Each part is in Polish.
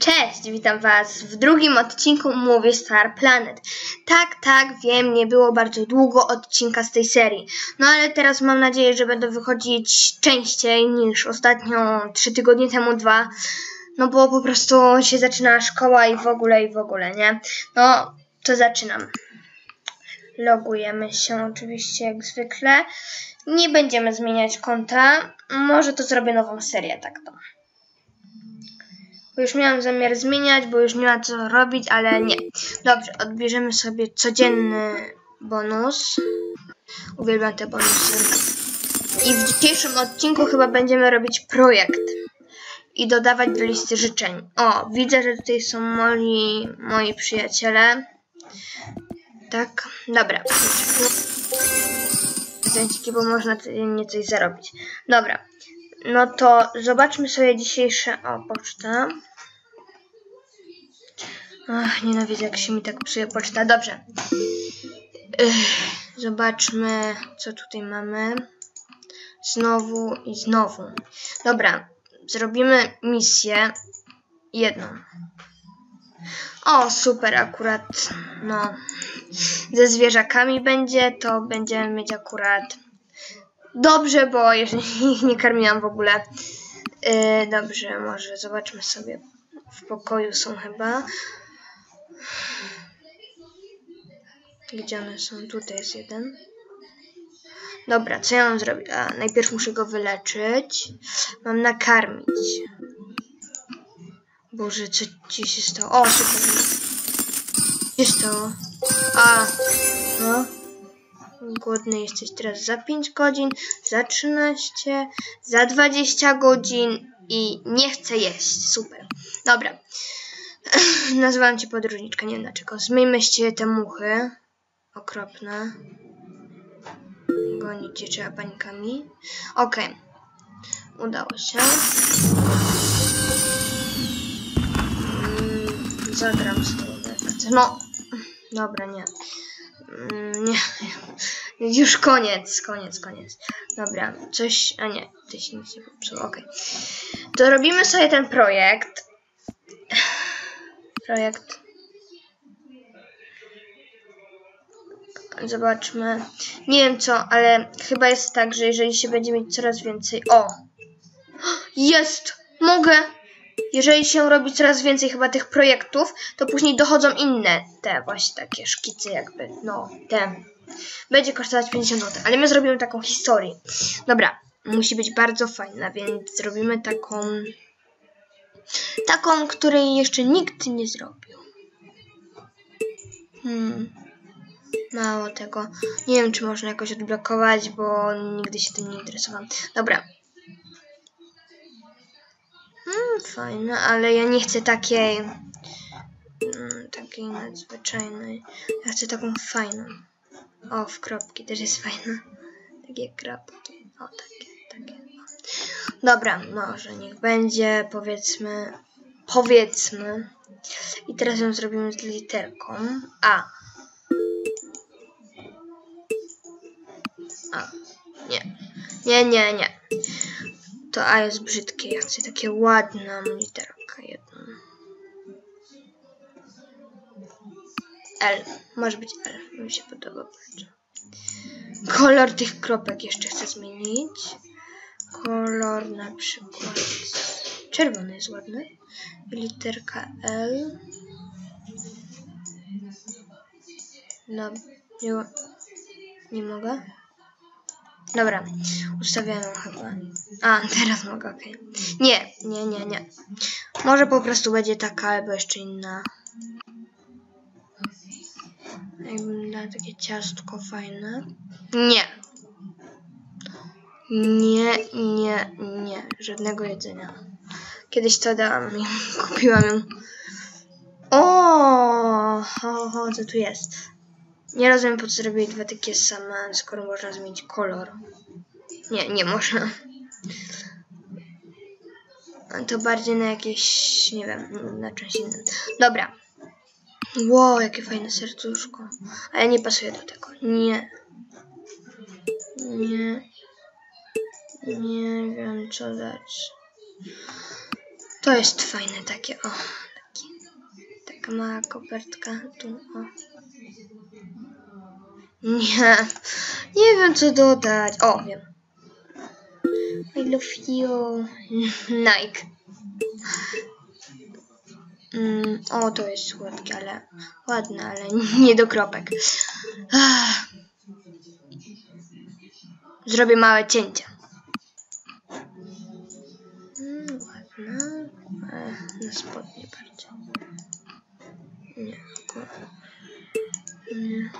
Cześć, witam Was w drugim odcinku Mówię Star Planet. Tak, tak, wiem, nie było bardzo długo odcinka z tej serii. No ale teraz mam nadzieję, że będą wychodzić częściej niż ostatnio 3 tygodnie temu dwa. No bo po prostu się zaczyna szkoła i w ogóle, i w ogóle, nie? No, to zaczynam. Logujemy się oczywiście jak zwykle. Nie będziemy zmieniać konta. Może to zrobię nową serię, tak to. Bo już miałam zamiar zmieniać, bo już nie ma co robić, ale nie. Dobrze, odbierzemy sobie codzienny bonus. Uwielbiam te bonusy. I w dzisiejszym odcinku chyba będziemy robić projekt. I dodawać do listy życzeń. O, widzę, że tutaj są moi, moi przyjaciele. Tak, dobra. Prezenciki, bo można codziennie coś zarobić. Dobra. No to zobaczmy sobie dzisiejsze... O, poczta. Ach, nienawidzę, jak się mi tak psuje poczta. Dobrze. Ech, zobaczmy, co tutaj mamy. Znowu i znowu. Dobra, zrobimy misję jedną. O, super, akurat, no, ze zwierzakami będzie, to będziemy mieć akurat dobrze, bo jeżeli ich nie karmiłam w ogóle. Yy, dobrze, może zobaczmy sobie. W pokoju są chyba. Gdzie one są? Tutaj jest jeden. Dobra, co ja mam zrobić? A, najpierw muszę go wyleczyć. Mam nakarmić. Boże, co ci się stało? O, super. Się stało? A, no. Głodny jesteś teraz za 5 godzin, za 13, za 20 godzin i nie chcę jeść. Super. Dobra. Nazwałam cię podróżniczka, nie wiem dlaczego. Zmyjmy się te muchy. Okropne. Gonić cię trzeba panikami. Okej. Okay. Udało się. Mm, zagram z tą No. Dobra, nie. Mm, nie. Już koniec, koniec, koniec. Dobra, coś... A nie, ty się nic nie popsuło, okej. Okay. To robimy sobie ten projekt. Projekt. Zobaczmy. Nie wiem co, ale chyba jest tak, że jeżeli się będzie mieć coraz więcej... O! Jest! Mogę! Jeżeli się robi coraz więcej chyba tych projektów, to później dochodzą inne, te właśnie takie szkice jakby, no, te. Będzie kosztować 50 zł, ale my zrobimy taką historię. Dobra, musi być bardzo fajna, więc zrobimy taką, taką, której jeszcze nikt nie zrobił. Hmm. Mało tego. Nie wiem, czy można jakoś odblokować, bo nigdy się tym nie interesowałam. Dobra, Mm, fajne, ale ja nie chcę takiej mm, takiej nadzwyczajnej. Ja chcę taką fajną. O, w kropki też jest fajna. Takie kropki. O, takie, takie. Dobra, może niech będzie, powiedzmy, powiedzmy. I teraz ją zrobimy z literką A. A. Nie. Nie, nie, nie. To A jest brzydkie, ja chcę takie ładną literkę jedną. L. Może być L. Mi się podoba bardzo. Kolor tych kropek jeszcze chcę zmienić. Kolor na przykład czerwony jest ładny. Literka L. No, nie, nie mogę. Dobra, ustawiamy chyba. A, teraz mogę, okej. Okay. Nie, nie, nie, nie. Może po prostu będzie taka, albo jeszcze inna. Jakbym dała takie ciastko fajne. Nie. Nie, nie, nie. Żadnego jedzenia. Kiedyś to dałam i kupiłam ją. O, ho, ho, co tu jest? Nie rozumiem po co zrobili dwa takie same, skoro można zmienić kolor. Nie, nie można. To bardziej na jakieś, nie wiem, na czymś innym. Dobra. Wow, jakie fajne serduszko. A ja nie pasuję do tego. Nie. Nie. Nie wiem co dać. To jest fajne takie, o. Taka mała kopertka. Tu, o. Nie. Nie wiem co dodać. O, wiem. I love you. Nike. Mm, o, to jest słodkie, ale ładne, ale nie do kropek. Ach. Zrobię małe cięcie. Mm, ładne. E, na spodnie bardziej. Nie. Nie.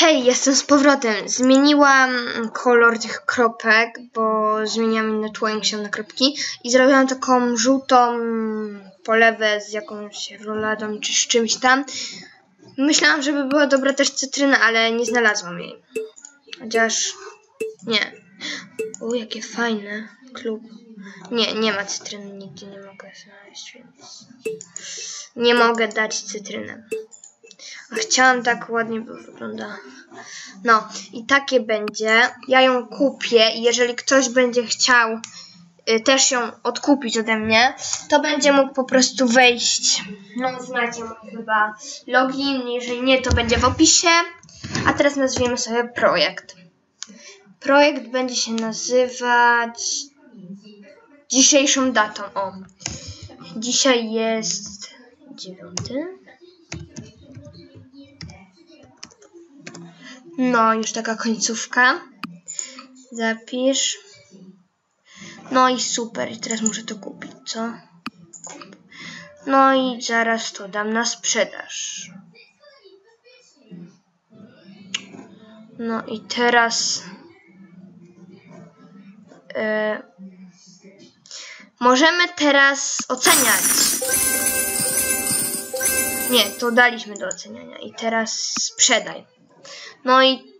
Hej, jestem z powrotem. Zmieniłam kolor tych kropek, bo zmieniłam inne tło się na kropki i zrobiłam taką żółtą polewę z jakąś roladą czy z czymś tam. Myślałam, żeby była dobra też cytryna, ale nie znalazłam jej. Chociaż nie. O, jakie fajne. Klub. Nie, nie ma cytryny, nigdzie nie mogę znaleźć, więc nie mogę dać cytryny. Chciałam tak ładnie, bo wygląda. No i takie będzie. Ja ją kupię i jeżeli ktoś będzie chciał y, też ją odkupić ode mnie, to będzie mógł po prostu wejść. No znacie mój chyba login, jeżeli nie, to będzie w opisie. A teraz nazwiemy sobie projekt. Projekt będzie się nazywać dzisiejszą datą. O, dzisiaj jest dziewiąty. No, już taka końcówka. Zapisz. No i super. I teraz muszę to kupić, co? Kup. No i zaraz to dam na sprzedaż. No i teraz... Yy, możemy teraz oceniać. Nie, to daliśmy do oceniania. I teraz sprzedaj. No i...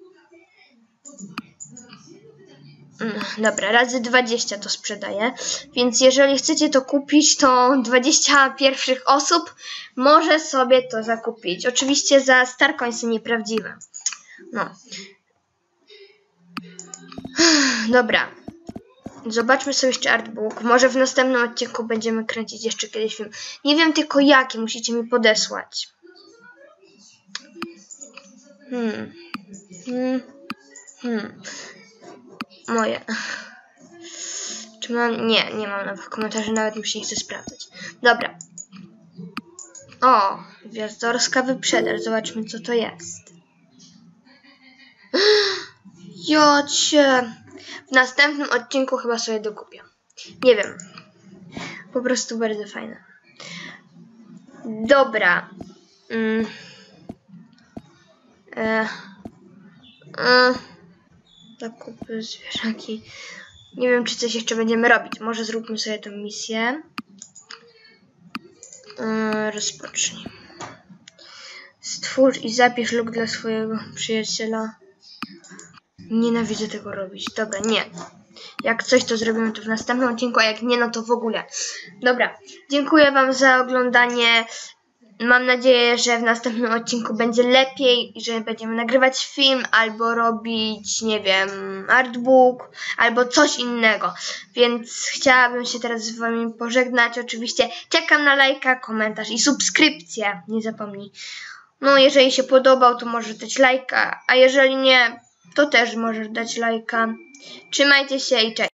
Mm, dobra, razy 20 to sprzedaję, więc jeżeli chcecie to kupić, to 20 pierwszych osób może sobie to zakupić. Oczywiście za Starcoinsy nieprawdziwe. No. Dobra. Zobaczmy sobie jeszcze artbook. Może w następnym odcinku będziemy kręcić jeszcze kiedyś film. Nie wiem tylko jaki, musicie mi podesłać. Hmm. Mam... Nie, nie mam nowych komentarzy, nawet mi się nie chce sprawdzać. Dobra. O, gwiazdorska wyprzedaż. Zobaczmy, co to jest. Jocie. W następnym odcinku chyba sobie dokupię. Nie wiem. Po prostu bardzo fajne. Dobra. Mm. E. E. Zakupy zwierzaki. Nie wiem, czy coś jeszcze będziemy robić. Może zróbmy sobie tę misję. E, rozpocznij. Stwórz i zapisz luk dla swojego przyjaciela. Nienawidzę tego robić. Dobra, nie. Jak coś, to zrobimy to w następnym odcinku, a jak nie, no to w ogóle. Dobra, dziękuję Wam za oglądanie. Mam nadzieję, że w następnym odcinku będzie lepiej i że będziemy nagrywać film albo robić, nie wiem, artbook albo coś innego. Więc chciałabym się teraz z wami pożegnać. Oczywiście czekam na lajka, komentarz i subskrypcję. Nie zapomnij. No, jeżeli się podobał, to możesz dać lajka, a jeżeli nie, to też możesz dać lajka. Trzymajcie się i cześć.